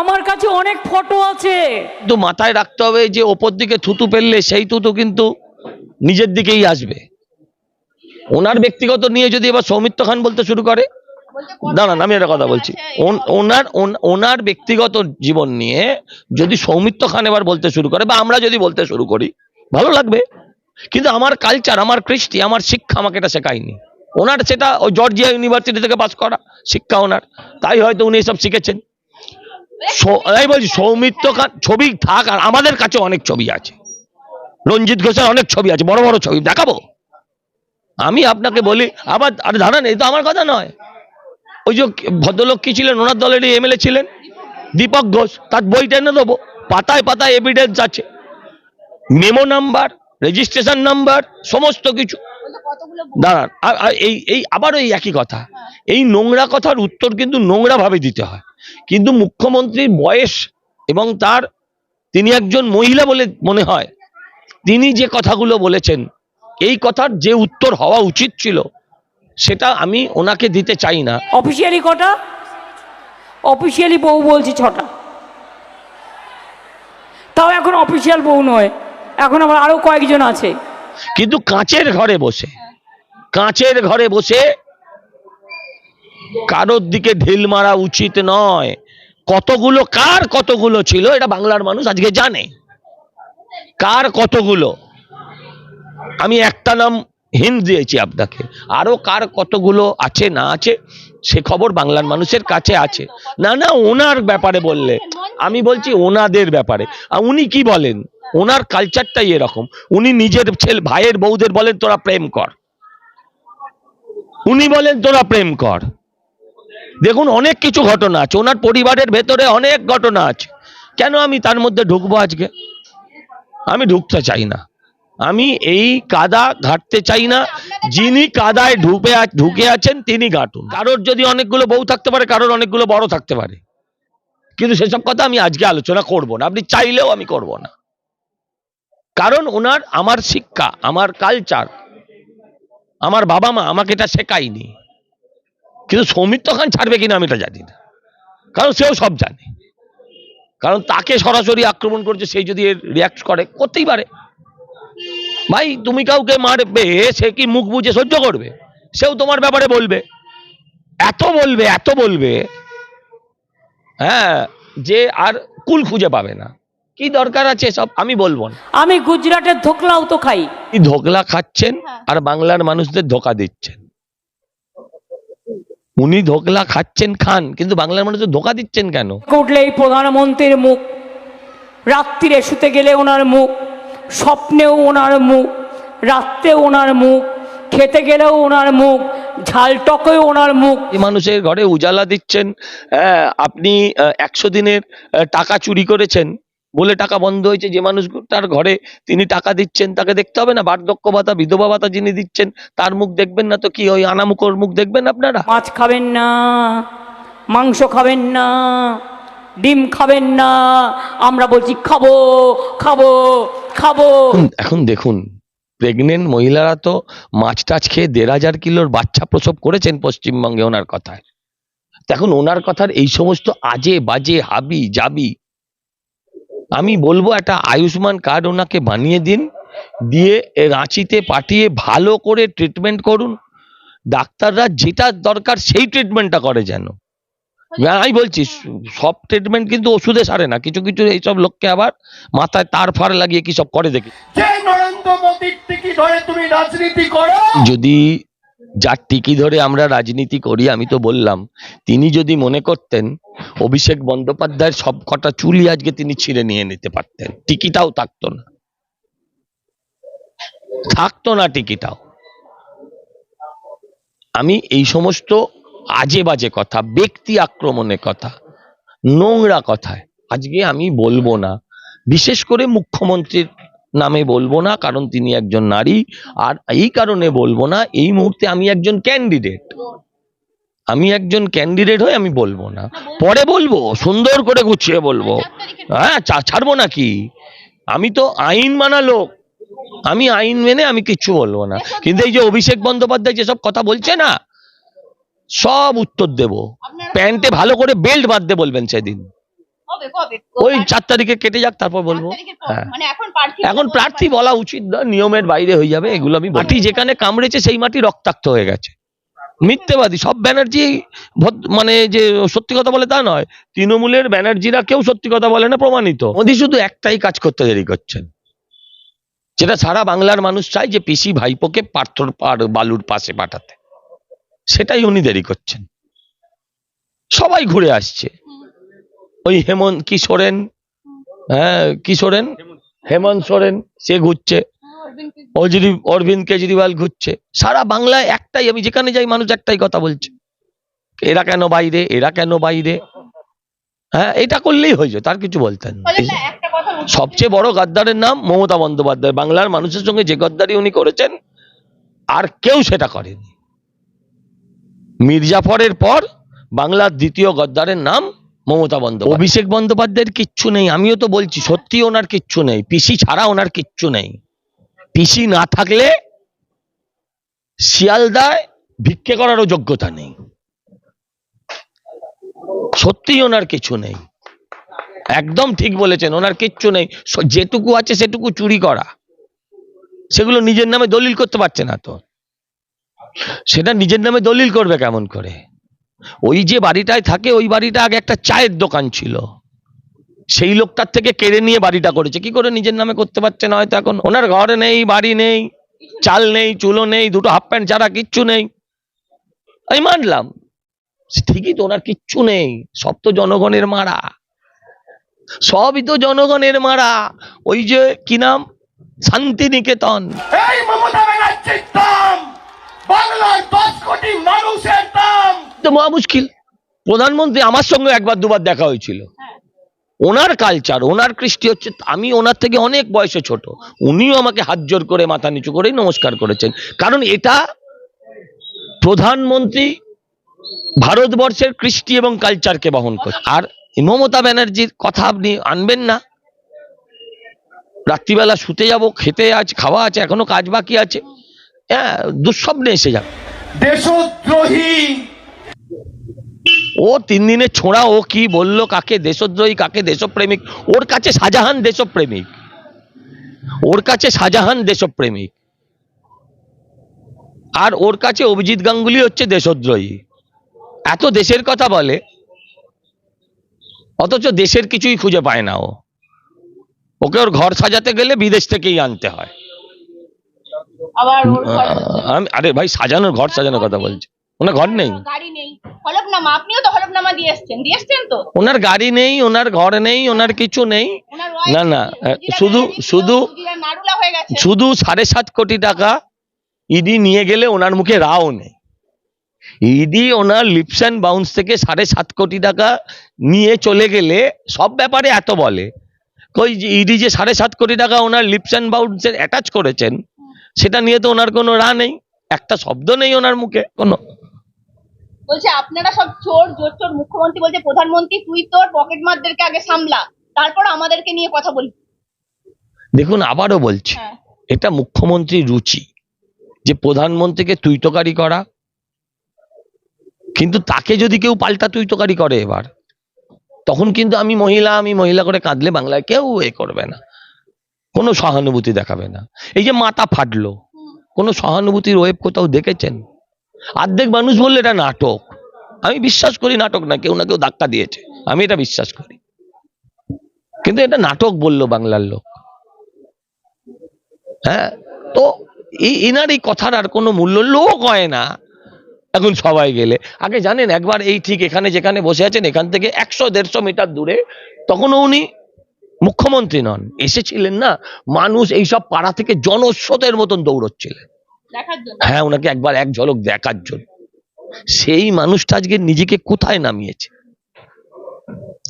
আমার কাছে অনেক ফটো আছে। কিন্তু মাথায় রাখতে হবে যে ওপর দিকে থুতু ফেললে সেই থুতু কিন্তু নিজের দিকেই আসবে। ওনার ব্যক্তিগত নিয়ে যদি এবার সৌমিত্র খান বলতে শুরু করে দাঁড়ান আমি একটা কথা বলছি। ওনার ওনার ব্যক্তিগত জীবন নিয়ে যদি সৌমিত্র খান এবার বলতে শুরু করে বা আমরা যদি বলতে শুরু করি ভালো লাগবে। কিন্তু আমার কালচার আমার কৃষ্টি আমার শিক্ষা আমাকে এটা শেখায়নি। ওনার সেটা ওই জর্জিয়া ইউনিভার্সিটি থেকে পাস করা শিক্ষা ওনার। তাই হয়তো উনি এসব শিখেছেন। আমি বলছি, সৌমিত্র ছবি থাক, আর আমাদের কাছে অনেক ছবি আছে। রঞ্জিত ঘোষের অনেক ছবি আছে, বড় বড় ছবি, দেখাবো। আমি আপনাকে বলি, আবার আরে দাঁড়ান এই তো আমার কথা নয়। ওই যে ভদ্রলোক কি ছিলেন, ওনার দলেরই এমএলএ ছিলেন, দীপক ঘোষ, তার বইটা এনে দেবো। পাতায় পাতায় এভিডেন্স আছে। মেমো নাম্বার রেজিস্ট্রেশন নাম্বার সমস্ত কিছু। দাঁড়ান এই এই আবার ওই একই কথা। এই নোংরা কথার উত্তর কিন্তু নোংরা ভাবে দিতে হয়। কিন্তু মুখ্যমন্ত্রীর বয়স এবং তার তিনি একজন মহিলা বলে মনে হয় তিনি যে কথাগুলো বলেছেন এই কথার যে উত্তর হওয়া উচিত ছিল সেটা আমি ওনাকে দিতে চাই না। অফিসিয়ালি কটা? অফিসিয়ালি বউ বলছি ছটা। তাও এখন অফিসিয়াল বউ নয়। এখন আমার আরও কয়েকজন আছে। কিন্তু কাঁচের ঘরে বসে কাঁচের ঘরে বসে কারোর দিকে ঢিল মারা উচিত নয়। কতগুলো, কার কতগুলো ছিল, এটা বাংলার মানুষ আজকে জানে। কার কতগুলো? আমি একটা নাম হিন্দ দিয়েছি আপনাকে। আরও কার কতগুলো আছে, না আছে, সে খবর বাংলার মানুষের কাছে আছে। না না, ওনার ব্যাপারে বললে। আমি বলছি ওনাদের ব্যাপারে। আর উনি কি বলেন? ওনার কালচারটাই এরকম। উনি নিজের ছেলে, ভাইয়ের বউদের বলেন, তোরা প্রেম কর। উনি বলেন, তোরা প্রেম কর। দেখুন, অনেক কিছু ঘটনা আছে। ওনার পরিবারের ভেতরে অনেক ঘটনা আছে। কেন আমি তার মধ্যে ঢুকবো আজকে? আমি ঢুকতে চাই না। আমি এই কাদা ঘাটতে চাই না। যিনি কাদায় ঢুকে ঢুকে আছেন, তিনি ঘাটুন। কারোর যদি অনেকগুলো বউ থাকতে পারে, কারোর অনেকগুলো বড় থাকতে পারে। কিন্তু সেসব কথা আমি আজকে আলোচনা করব না। আপনি চাইলেও আমি করব না। কারণ ওনার, আমার শিক্ষা, আমার কালচার আমার বাবা মা আমাকে এটা শেখায়নি। কিন্তু সৌমিত্র খান ছাড়বে কিনা আমি এটা জানি না। কারণ সেও সব জানে। কারণ তাকে সরাসরি আক্রমণ করছে, সেই যদি রিয়াক্ট করে, করতেই পারে। ভাই, তুমি কাউকে মারবে, সে কি মুখ বুঝে সহ্য করবে? সেও তোমার ব্যাপারে বলবে। এত বলবে এত বলবে হ্যাঁ যে আর কুল খুঁজে পাবে না। কি দরকার আছে সব? আমি বলব না। আমি গুজরাটের ধোকলাও তো খাই। কি ধোকলা খাচ্ছেন আর বাংলার মানুষদের ধোকা দিচ্ছেন? উনি ধোকলা খাচ্ছেন খান কিন্তু বাংলার মানুষদের ধোকা দিচ্ছেন কেন? উঠলে এই প্রধানমন্ত্রীর মুখ রাত্রিরে শুতে গেলে ওনার মুখ স্বপ্নেও ওনার মুখ রাত্রে ওনার মুখ খেতে গেলেও ওনার মুখ ঝাল টকেও ওনার মুখ। এই মানুষের ঘরে উজালা দিচ্ছেন হ্যাঁ, আপনি একশো দিনের টাকা চুরি করেছেন বলে টাকা বন্ধ হয়েছে যে মানুষ তার ঘরে তিনি টাকা দিচ্ছেন তাকে দেখতে হবে না। বার্ধক্য ভাতা বিধবা ভাতা যিনি দিচ্ছেন তার মুখ দেখবেন না তো কি ওই আনামুখর মুখ দেখবেন আপনারা? মাছ খাবেন না মাংস খাবেন না ডিম খাবেন না আমরা বলছি খাব খাব খাব। এখন- দেখুন প্রেগনেন্ট মহিলারা তো মাছ টাছ খেয়ে দেড় হাজার কিলোর বাচ্চা প্রসব করেছেন পশ্চিমবঙ্গে ওনার কথায়। এখন ওনার কথার এই সমস্ত আজে বাজে হাবি জাবি আমি বলব একটা আয়ুষ্মান কার্ড ওনাকে বানিয়ে দিন দিয়ে রাঁচিতে পাঠিয়ে ভালো করে ট্রিটমেন্ট করুন। ডাক্তাররা যেটা দরকার সেই ট্রিটমেন্টটা করে যেন। আমি বলছি সব ট্রিটমেন্ট কিন্তু ওষুধে সারে না কিছু কিছু এইসব লোককে আবার মাথায় তার ফার লাগিয়ে কি সব করে দেখি। যদি যার টিকি ধরে আমরা রাজনীতি করি, আমি তো বললাম। তিনি যদি মনে করতেন, অভিষেক বন্দ্যোপাধ্যায়ের সব কটা চুলই আজকে তিনি ছিঁড়ে নিয়ে নিতে পারতেন। টিকিটাও থাকতো না। থাকতো না টিকিটাও। আমি এই সমস্ত আজে বাজে কথা, ব্যক্তি আক্রমণের কথা, নোংরা কথায়, আজকে আমি বলব না। বিশেষ করে মুখ্যমন্ত্রীর নামে বলব না, কারণ তিনি একজন নারী। আর এই কারণে বলব না, এই মুহূর্তে আমি একজন ক্যান্ডিডেট আমি একজন ক্যান্ডিডেট হয়ে আমি বলব না। পরে বলব, সুন্দর করে গুছিয়ে বলব। হ্যাঁ ছাড়বো নাকি? আমি তো আইন মানা লোক। আমি আইন মেনে আমি কিচ্ছু বলব না। কিন্তু এই যে অভিষেক বন্দ্যোপাধ্যায় যেসব কথা বলছে না, সব উত্তর দেব। প্যান্টে ভালো করে বেল্ট বাঁধতে বলবেন সেদিন। কবে কবে? ওই চার তারিখে কেটে যাক তারপর বলব। হ্যাঁ। মানে এখন প্রার্থী এখন প্রার্থী বলা উচিত নয় নিয়মের বাইরে হয়ে যাবে এগুলো আমি মাটি যেখানে কামড়েছে সেই মাটি রক্তাক্ত হয়ে গেছে। মিথ্যেবাদী সব ব্যানার্জি মানে যে সত্যি কথা বলে তা নয়। তৃণমূলের ব্যানার্জিরা কেউ সত্যি কথা বলে না প্রমাণিত। মোদী শুধু একটাই কাজ করতে দেরি করছেন। যেটা সারা বাংলার মানুষ চায় যে পিসি ভাইপোকে পাথর পার বালুর পাশে পাঠাতে। সেটাই উনি দেরি করছেন। সবাই ঘুরে আসছে। ওই হেমন্ত কি সোরেন? হ্যাঁ কি সোরেন? হেমন্ত সোরেন সে ঘুরছে। অরবিন্দ কেজরিওয়াল। অরবিন্দ কেজরিওয়াল ঘুরছে। সারা বাংলায় একটাই আমি যেখানে যাই মানুষ একটাই কথা বলছে। এরা কেন বাইরে এরা কেন বাইরে? হ্যাঁ এটা করলেই হয়ে যায় তার কিছু বলতেন সবচেয়ে বড় গাদ্দারের নাম মমতা বন্দ্যোপাধ্যায়। বাংলার মানুষের সঙ্গে যে গদ্দারি উনি করেছেন আর কেউ সেটা করেনি। মির্জাফরের পর বাংলার দ্বিতীয় গদ্দারের নাম মমতা বন্দ্যোপাধ্যায়। অভিষেক বন্দ্যোপাধ্যায়ের কিচ্ছু নেই, আমিও তো বলছি, সত্যি ওনার কিচ্ছু নেই, পিসি ছাড়া ওনার কিচ্ছু নেই। পিসি না থাকলে শিয়ালদায় ভিক্ষে করারও যোগ্যতা নেই। সত্যি ওনার কিছু নেই। একদম ঠিক বলেছেন, ওনার কিচ্ছু নেই। যেটুকু আছে সেটুকু চুরি করা। সেগুলো নিজের নামে দলিল করতে পারছে না তো। সেটা নিজের নামে দলিল করবে কেমন করে? ওই যে বাড়িটায় থাকে, ওই বাড়িটা আগে একটা চায়ের দোকান ছিল। সেই লোকটার থেকে কেড়ে নিয়ে বাড়িটা করেছে। কি করে নিজের নামে করতে পারছে না হয়তো এখন? ওনার ঘর নেই, বাড়ি নেই, চাল নেই, চুলো নেই, দুটো হাফ প্যান্ট ছাড়া কিচ্ছু নেই। আমি মানলাম ঠিকই তো, ওনার কিচ্ছু নেই। সব তো জনগণের মারা। সবই তো জনগণের মারা। ওই যে, কি নাম? শান্তিনিকেতন। বাংলার দশ কোটি মানুষের দাম। তো মহা মুশকিল। প্রধানমন্ত্রী আমার সঙ্গে একবার দুবার দেখা হয়েছিল। ওনার কালচার ওনার কৃষ্টি হচ্ছে, আমি ওনার থেকে অনেক বয়সে ছোট। উনিও আমাকে হাত জোর করে, মাথা নিচু করেই নমস্কার করেছেন। কারণ এটা প্রধানমন্ত্রী ভারতবর্ষের কৃষ্টি এবং কালচারকে বহন করে। আর মমতা ব্যানার্জির কথা আপনি আনবেন না। রাত্রিবেলা শুতে যাব, খেতে আছে, খাওয়া আছে, এখনও কাজ বাকি আছে। হ্যাঁ দুঃস্বপ্নে এসে যাবে। দেশদ্রোহী ও তিন দিনের ছোঁড়া ও কি বলল কাকে দেশদ্রোহী কাকে দেশপ্রেমিক ওর কাছে শাহজাহান দেশপ্রেমিক ওর কাছে শাহজাহান দেশপ্রেমিক আর ওর কাছে অভিজিৎ গাঙ্গুলি হচ্ছে দেশদ্রোহী এত দেশের কথা বলে অথচ দেশের কিছুই খুঁজে পায় না ও ওকে ওর ঘর সাজাতে গেলে বিদেশ থেকেই আনতে হয় আরে ভাই সাজানোর ঘর সাজানোর কথা বলছি ওনার ঘর নেই। গাড়ি নেই। হলফনামা আপনিও তো হলফনামা দিয়ে এসছেন দিয়ে এসছেন তো? ওনার গাড়ি নেই ওনার ঘর নেই ওনার কিছু নেই। না, না, শুধু- শুধু- শুধু সাড়ে সাত কোটি টাকা ইডি নিয়ে গেলে ওনার মুখে রাও নেই। ইডি ওনার লিপস অ্যান্ড বাউন্স থেকে সাড়ে সাত কোটি টাকা নিয়ে চলে গেলে সব ব্যাপারে এত বলে। কই যে ইডি যে সাড়ে সাত কোটি টাকা ওনার লিপস অ্যান্ড বাউন্সের অ্যাটাচ করেছেন সেটা নিয়ে তো ওনার কোনো রা নেই। একটা শব্দ নেই ওনার মুখে কোনো। বলছে আপনারা সব চোর জোর চোর মুখ্যমন্ত্রী বলছে প্রধানমন্ত্রী তুই তোর পকেট মারদেরকে আগে সামলা তারপর আমাদেরকে নিয়ে কথা বলবি। দেখুন আবারও বলছি হ্যাঁ। এটা মুখ্যমন্ত্রীর রুচি যে প্রধানমন্ত্রীকে তুইতকারি করা কিন্তু তাকে যদি কেউ পাল্টা তুইতকারি করে এবার তখন কিন্তু আমি মহিলা আমি মহিলা করে কাঁদলে বাংলায় কেউ এ করবে না। কোনো সহানুভূতি দেখাবে না। এই যে মাথা ফাটলো কোনো সহানুভূতির ওয়েব কোথাও দেখেছেন? অর্ধেক মানুষ বললে এটা নাটক। আমি বিশ্বাস করি নাটক না, কেউ না কেউ ধাক্কা দিয়েছে। আমি এটা বিশ্বাস করি। কিন্তু এটা নাটক বলল বাংলার লোক। হ্যাঁ তো এনার এই কথার আর কোনো মূল্য লোক হয় না। এখন সবাই গেলে। আগে জানেন, একবার এই ঠিক এখানে যেখানে বসে আছেন, এখান থেকে একশো, দেড়শো মিটার দূরে, তখনও উনি মুখ্যমন্ত্রী নন। এসেছিলেন না, মানুষ এইসব পাড়া থেকে জনস্রোতের মতন দৌড়চ্ছিলেন। হ্যাঁ ওনাকে একবার এক ঝলক দেখার জন্য। সেই মানুষটা আজকে নিজেকে কোথায় নামিয়েছে?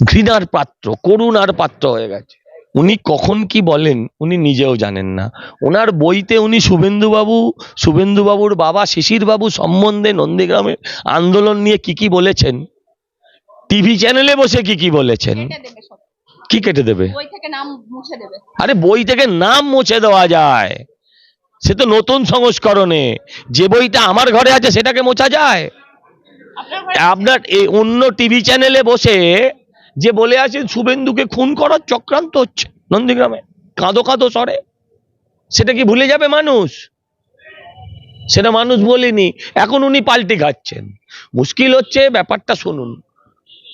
ঘৃণার পাত্র করুণার পাত্র হয়ে গেছে। উনি কখন কি বলেন উনি নিজেও জানেন না। ওনার বইতে উনি শুভেন্দুবাবু শুভেন্দুবাবুর বাবা শিশির বাবু সম্বন্ধে নন্দীগ্রামের আন্দোলন নিয়ে কি কি বলেছেন? টিভি চ্যানেলে বসে কি কি বলেছেন? কি কেটে দেবে। আরে বই থেকে নাম মুছে দেওয়া যায়। সে তো নতুন সংস্করণে। যে বইটা আমার ঘরে আছে, সেটাকে মোছা যায়। আপনার এই অন্য টিভি চ্যানেলে বসে যে বলে আছেন শুভেন্দুকে খুন করার চক্রান্ত হচ্ছে নন্দীগ্রামে। কাঁদো কাঁদো সরে সেটা কি ভুলে যাবে মানুষ? সেটা মানুষ বলেনি। এখন উনি পাল্টে খাচ্ছেন। মুশকিল হচ্ছে ব্যাপারটা শুনুন।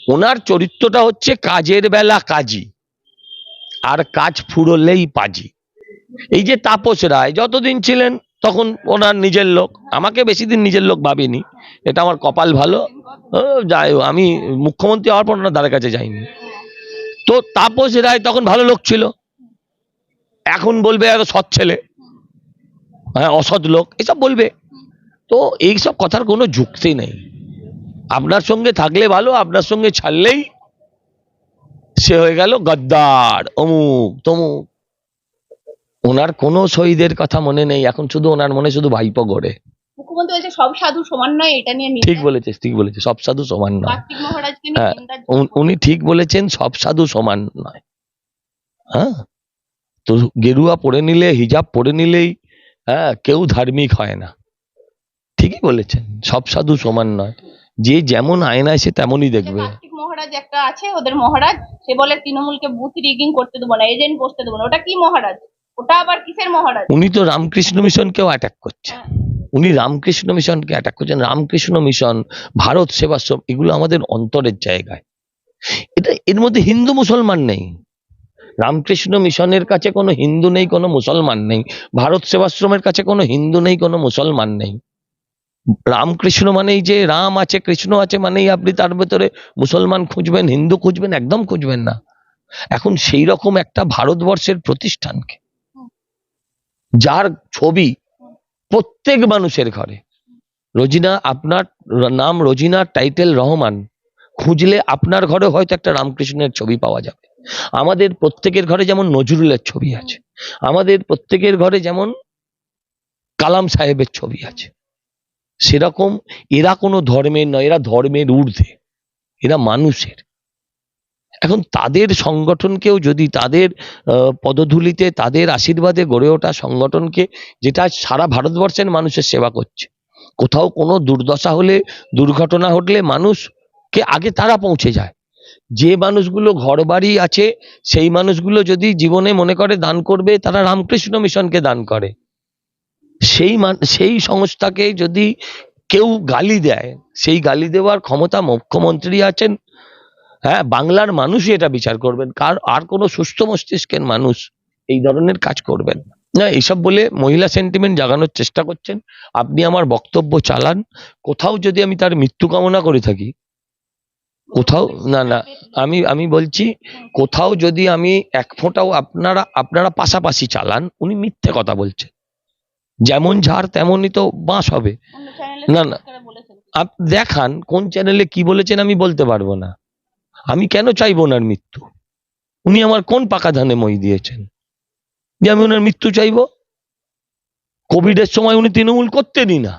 ওনার চরিত্রটা হচ্ছে কাজের বেলা কাজী। আর কাজ ফুরলেই পাজি। এই যে তাপস রায়, যতদিন ছিলেন তখন ওনার নিজের লোক। আমাকে বেশি দিন নিজের লোক ভাবিনি। এটা আমার কপাল ভালো। যাই আমি মুখ্যমন্ত্রী হওয়ার পর ওনার দ্বারের কাছে যাইনি। তো তাপস রায় তখন ভালো লোক ছিল। এখন বলবে এত সৎ ছেলে। হ্যাঁ অসৎ লোক, এসব বলবে। তো এইসব কথার কোনো যুক্তি নেই। আপনার সঙ্গে থাকলে ভালো, আপনার সঙ্গে ছাড়লেই সে হয়ে গেল গদ্দার, অমুক, তমুক। ওনার কোনো শহীদের কথা মনে নেই এখন শুধু ওনার মনে শুধু ভাইপো গড়ে। মুখ্যমন্ত্রী বলছে সব সাধু সমান নয় এটা নিয়ে ঠিক বলেছে ঠিক বলেছে সব সাধু সমান নয়। কার্তিক মহারাজকে নিয়ে হ্যাঁ উনি ঠিক বলেছেন সব সাধু সমান নয়। হ্যাঁ? তো গেরুয়া পড়ে নিলে হিজাব পড়ে নিলেই হ্যাঁ কেউ ধার্মিক হয় না। ঠিকই বলেছেন সব সাধু সমান নয়। যে যেমন আয়নায় সে তেমনই দেখবে। মহারাজ একটা আছে ওদের মহারাজ সে বলে তৃণমূলকে বুথ রিগিং করতে দেবো না এজেন্ট বসতে দেবো না। ওটা কি মহারাজ? ওটা আবার কিসের মহারাজ? উনি তো রামকৃষ্ণ মিশনকেও অ্যাটাক করছেন উনি রামকৃষ্ণ মিশনকে অ্যাটাক করছেন। রামকৃষ্ণ মিশন ভারত সেবাশ্রম এগুলো আমাদের অন্তরের জায়গায়। এটা এর মধ্যে হিন্দু মুসলমান নেই। রামকৃষ্ণ মিশনের কাছে কোনো হিন্দু নেই কোনো মুসলমান নেই। ভারত সেবাশ্রমের কাছে কোনো হিন্দু নেই কোনো মুসলমান নেই। রামকৃষ্ণ মানেই যে রাম আছে কৃষ্ণ আছে মানেই আপনি তার ভেতরে মুসলমান খুঁজবেন হিন্দু খুঁজবেন একদম খুঁজবেন না। এখন সেই রকম একটা ভারতবর্ষের প্রতিষ্ঠানকে যার ছবি প্রত্যেক মানুষের ঘরে। রোজিনা, আপনার নাম রোজিনা, টাইটেল রহমান। খুঁজলে আপনার ঘরে হয়তো একটা রামকৃষ্ণের ছবি পাওয়া যাবে। আমাদের প্রত্যেকের ঘরে যেমন নজরুলের ছবি আছে, আমাদের প্রত্যেকের ঘরে যেমন কালাম সাহেবের ছবি আছে। সেরকম এরা কোনো ধর্মের নয়, এরা ধর্মের ঊর্ধ্বে। এরা মানুষের। এখন তাদের সংগঠনকেও যদি তাদের পদধূলিতে, তাদের আশীর্বাদে গড়ে ওঠা সংগঠনকে, যেটা সারা ভারতবর্ষের মানুষের সেবা করছে, কোথাও কোনো দুর্দশা হলে, দুর্ঘটনা ঘটলে মানুষকে আগে তারা পৌঁছে যায়। যে মানুষগুলো ঘর বাড়ি আছে, সেই মানুষগুলো যদি জীবনে মনে করে দান করবে, তারা রামকৃষ্ণ মিশনকে দান করে। সেই সেই সংস্থাকে যদি কেউ গালি দেয়, সেই গালি দেওয়ার ক্ষমতা মুখ্যমন্ত্রী আছেন হ্যাঁ বাংলার মানুষই এটা বিচার করবেন। কার আর কোনো সুস্থ মস্তিষ্কের মানুষ এই ধরনের কাজ করবেন না। এইসব বলে মহিলা সেন্টিমেন্ট জাগানোর চেষ্টা করছেন। আপনি আমার বক্তব্য চালান। কোথাও যদি আমি তার মৃত্যু কামনা করে থাকি কোথাও না না আমি আমি বলছি কোথাও যদি আমি এক ফোঁটাও আপনারা আপনারা পাশাপাশি চালান উনি মিথ্যে কথা বলছেন। যেমন ঝাড় তেমনই তো বাঁশ হবে। না, না। দেখান কোন চ্যানেলে কি বলেছেন আমি বলতে পারব না। আমি কেন চাইব ওনার মৃত্যু? উনি আমার কোন পাকা ধানে মই দিয়েছেন? যে আমি ওনার মৃত্যু চাইব? কোভিডের সময় উনি তৃণমূল করতেনই না।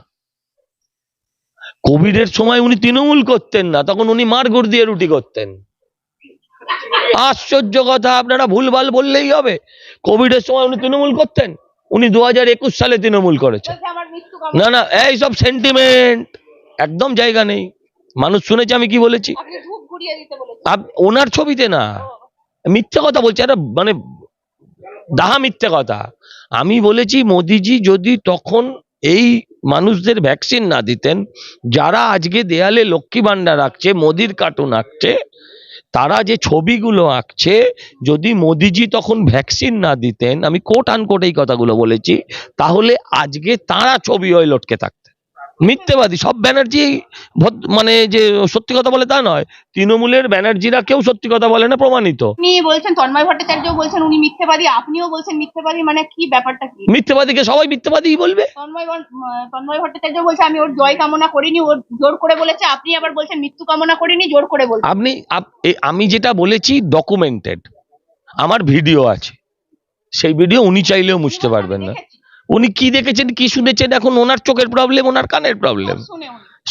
কোভিডের সময় উনি তৃণমূল করতেন না তখন উনি মারগুড় দিয়ে রুটি করতেন। আশ্চর্য কথা আপনারা ভুলভাল বললেই হবে। কোভিডের সময় উনি তৃণমূল করতেন উনি দু হাজার একুশ সালে তৃণমূল করেছেন। না না এই সব সেন্টিমেন্ট একদম জায়গা নেই। মানুষ শুনেছে আমি কি বলেছি? ওনার ছবিতে না, মিথ্যে কথা বলছে, একটা মানে দাহা মিথ্যে কথা। আমি বলেছি, মোদিজি যদি তখন এই মানুষদের ভ্যাকসিন না দিতেন, যারা আজকে দেয়ালে লক্ষ্মী ভান্ডার আঁকছে মোদির কার্টুন আঁকছে, তারা যে ছবিগুলো আঁকছে, যদি মোদিজি তখন ভ্যাকসিন না দিতেন, আমি কোট আনকোট এই কথাগুলো বলেছি, তাহলে আজকে তারা ছবি হয়ে লটকে থাকতেন। মিথ্যেবাদী সব ব্যানার্জি মানে যে সত্যি কথা বলে তা নয়। তৃণমূলের ব্যানার্জিরা কেউ সত্যি কথা বলে না প্রমাণিত। বলছেন তন্ময় ভট্টাচার্য বলছেন উনি মিথ্যেবাদী আপনিও বলছেন মিথ্যেবাদী মানে কি ব্যাপারটা কি? মিথ্যেবাদীকে সবাই মিথ্যেবাদীই বলবে। তন্ময় ভট্টাচার্য বলছে আমি ওর জয় কামনা করিনি ওর জোর করে বলেছে। আপনি আবার বলছেন মৃত্যু কামনা করিনি জোর করে বলছেন আপনি আমি যেটা বলেছি ডকুমেন্টেড আমার ভিডিও আছে। সেই ভিডিও উনি চাইলেও মুছতে পারবেন না। উনি কি দেখেছেন কি শুনেছেন? এখন ওনার চোখের প্রবলেম ওনার কানের প্রবলেম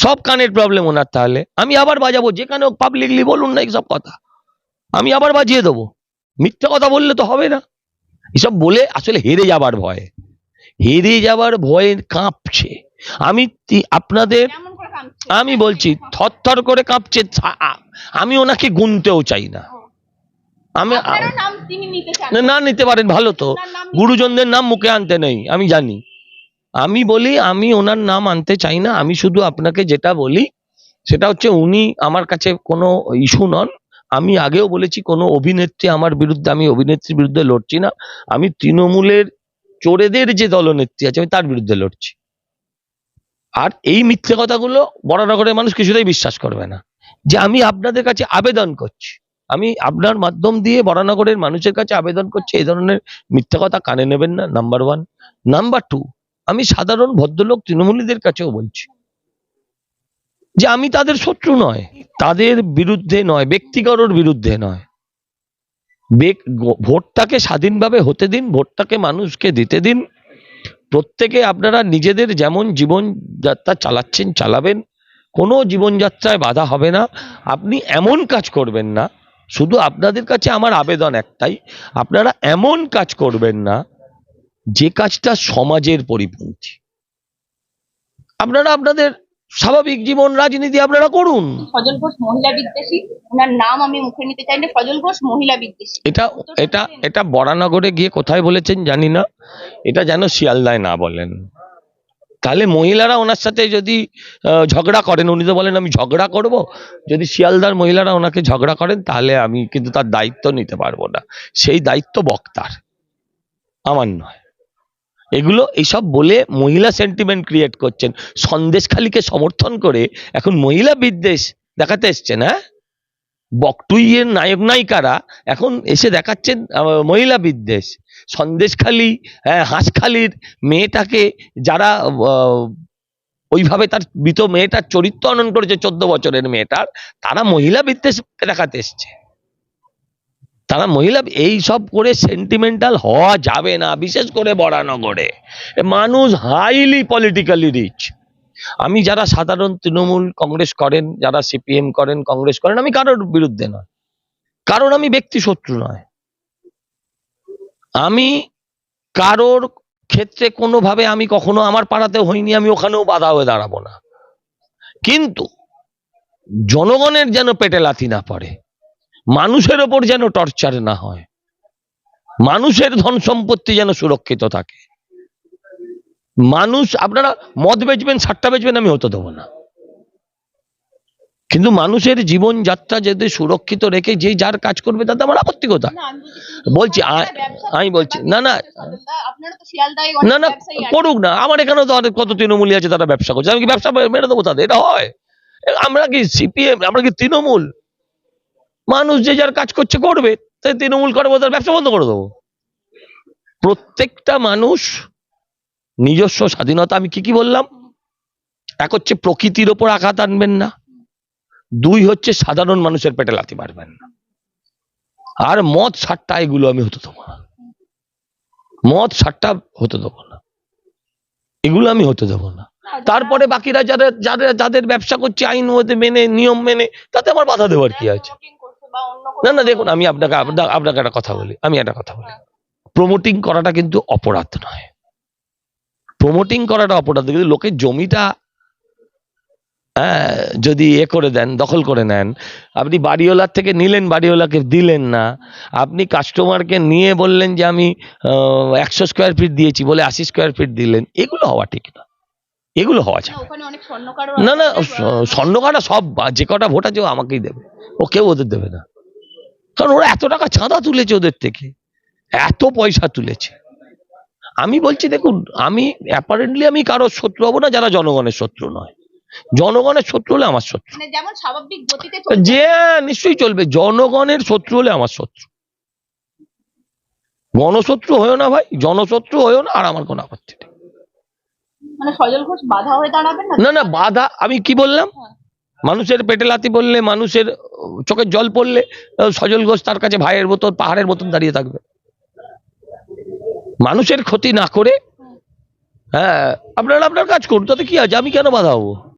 সব কানের প্রবলেম ওনার তাহলে। আমি আবার বাজাবো যেখানে হোক পাবলিকলি বলুন না এইসব কথা। আমি আবার বাজিয়ে দেবো। মিথ্যা কথা বললে তো হবে না। এসব বলে আসলে হেরে যাবার ভয়ে। হেরে যাবার ভয়ে কাঁপছে। আমি আপনাদের আমি বলছি থরথর করে কাঁপছে আমি ওনাকে গুনতেও চাই না। আমি না, না নিতে পারেন ভালো তো। গুরুজনদের নাম মুখে আনতে নেই আমি জানি। আমি বলি আমি ওনার নাম আনতে চাই না আমি শুধু আপনাকে যেটা বলি সেটা হচ্ছে উনি আমার কাছে কোনো ইস্যু নন। আমি আগেও বলেছি কোনো অভিনেত্রী আমার বিরুদ্ধে আমি অভিনেত্রীর বিরুদ্ধে লড়ছি না। আমি তৃণমূলের চোরেদের যে দলনেত্রী আছে আমি তার বিরুদ্ধে লড়ছি। আর এই মিথ্যে কথাগুলো বড়নগরের মানুষ কিছুতেই বিশ্বাস করবে না। যে আমি আপনাদের কাছে আবেদন করছি। আমি আপনার মাধ্যম দিয়ে বরানগরের মানুষের কাছে আবেদন করছি, এই ধরনের মিথ্যা কথা কানে নেবেন না নাম্বার ওয়ান নাম্বার টু আমি সাধারণ ভদ্রলোক তৃণমূলীদের কাছেও বলছি যে আমি তাদের শত্রু নয়, তাদের বিরুদ্ধে নয়, ব্যক্তিগতর বিরুদ্ধে নয়। ভোটটাকে স্বাধীনভাবে হতে দিন, ভোটটাকে মানুষকে দিতে দিন। প্রত্যেকে আপনারা নিজেদের যেমন জীবনযাত্রা চালাচ্ছেন, চালাবেন, কোনো জীবনযাত্রায় বাধা হবে না। আপনি এমন কাজ করবেন না শুধু আপনাদের কাছে আমার আবেদন একটাই আপনারা এমন কাজ করবেন না যে কাজটা সমাজের পরিপন্থী। আপনারা আপনাদের স্বাভাবিক জীবন রাজনীতি আপনারা করুন। সজল ঘোষ মহিলা বিদ্বেষী ওনার নাম আমি মুখে নিতে চাই না সজল ঘোষ মহিলা বিদ্বেষী। এটা এটা এটা বরানগরে গিয়ে কোথায় বলেছেন জানি না এটা যেন শিয়ালদায় না বলেন। তাহলে মহিলারা ওনার সাথে যদি ঝগড়া করেন, উনি তো বলেন আমি ঝগড়া করব। যদি শিয়ালদার মহিলারা ওনাকে ঝগড়া করেন, তাহলে আমি কিন্তু তার দায়িত্ব নিতে পারব না। সেই দায়িত্ব বক্তার। আমার নয়। এগুলো এইসব বলে মহিলা সেন্টিমেন্ট ক্রিয়েট করছেন। সন্দেশখালীকে সমর্থন করে এখন মহিলা বিদ্বেষ দেখাতে এসছেন হ্যাঁ? বকটুইয়ের নায়ক নায়িকারা এখন এসে দেখাচ্ছেন মহিলা বিদ্বেষ। সন্দেশখালী হ্যাঁ, হাঁসখালির মেয়েটাকে যারা ওইভাবে তার মৃত মেয়েটার চরিত্র অনন করেছে চোদ্দ বছরের মেয়েটার তারা মহিলা বিদ্বেষ দেখাতে এসছে। তারা মহিলা এই সব করে সেন্টিমেন্টাল হওয়া যাবে না বিশেষ করে বরানগরে। মানুষ হাইলি পলিটিক্যালি রিচ আমি যারা সাধারণ তৃণমূল কংগ্রেস করেন, যারা সিপিএম করেন, কংগ্রেস করেন, আমি কারোর বিরুদ্ধে নয়। কারণ আমি ব্যক্তি শত্রু নয়। আমি কারোর ক্ষেত্রে কোনোভাবে আমি কখনো আমার পাড়াতে হইনি, আমি ওখানেও বাধা হয়ে দাঁড়াবো না। কিন্তু জনগণের যেন পেটে লাথি না পড়ে, মানুষের ওপর যেন টর্চার না হয়, মানুষের ধন সম্পত্তি যেন সুরক্ষিত থাকে মানুষ আপনারা মদ বেচবেন সাতটা বেচবেন আমি হতে দেবো না। কিন্তু মানুষের জীবনযাত্রা যদি সুরক্ষিত রেখে যে যার কাজ করবে তাতে আমার আপত্তি আমি বলছি, আমি বলছি, না, না। না না করুক না। আমার এখানেও তো অনেক কত তৃণমূলী আছে তারা ব্যবসা করছে। আমি কি ব্যবসা মেরে দেবো তাদের? এটা হয়। আমরা কি সিপিএম আমরা কি তৃণমূল? মানুষ যে যার কাজ করছে করবে। তাই তৃণমূল করব তার ব্যবসা বন্ধ করে দেবো। প্রত্যেকটা মানুষ নিজস্ব স্বাধীনতা আমি কি কি বললাম? এক হচ্ছে প্রকৃতির ওপর আঘাত আনবেন না। দুই হচ্ছে সাধারণ মানুষের পেটে লাথি মারবেন না। আর মদ সাট্টা এগুলো আমি হতে দেবো না। মদ সাট্টা হতে দেবো না। এগুলো আমি হতে দেবো না। তারপরে বাকিরা যারা যারা যাদের ব্যবসা করছে আইন মধ্যে মেনে নিয়ম মেনে তাতে আমার বাধা দেওয়ার কি আছে? না না দেখুন আমি আপনাকে আপনাকে একটা কথা বলি আমি একটা কথা বলি। প্রমোটিং করাটা কিন্তু অপরাধ নয়। প্রমোটিং করাটা অপরাধ। কিন্তু লোকের জমিটা হ্যাঁ, যদি এ করে দেন দখল করে নেন আপনি বাড়িওয়ালার থেকে নিলেন বাড়িওয়ালাকে দিলেন না আপনি কাস্টমারকে নিয়ে বললেন যে আমি একশো স্কোয়ার ফিট দিয়েছি বলে আশি স্কোয়ার ফিট দিলেন এগুলো হওয়া ঠিক না। এগুলো হওয়া যায়। না না স্বর্ণকাটা সব যে কটা ভোট আছে ও আমাকেই দেবে। ও কেউ ওদের দেবে না। কারণ ওরা এত টাকা চাঁদা তুলেছে ওদের থেকে। এত পয়সা তুলেছে। আমি বলছি দেখুন আমি অ্যাপারেন্টলি আমি কারোর শত্রু হব না যারা জনগণের শত্রু নয়। জনগণের শত্রু হলে আমার শত্রু। মানে যেমন স্বাভাবিক যে নিশ্চয়ই চলবে জনগণের শত্রু হলে আমার শত্রু। গণশত্রু হয়েও না ভাই জনশত্রু হয়েও না আর আমার কোনো আপত্তি নেই। মানে সজল ঘোষ বাধা হয়ে না না না বাধা আমি কি বললাম? মানুষের পেটে লাতি পড়লে মানুষের চোখের জল পড়লে সজল ঘোষ তার কাছে ভাইয়ের মতন পাহাড়ের মতন দাঁড়িয়ে থাকবে। মানুষের ক্ষতি না করে হ্যাঁ আপনারা আপনার কাজ করুন, তাতে কি আছে? আমি কেন বাধা হব?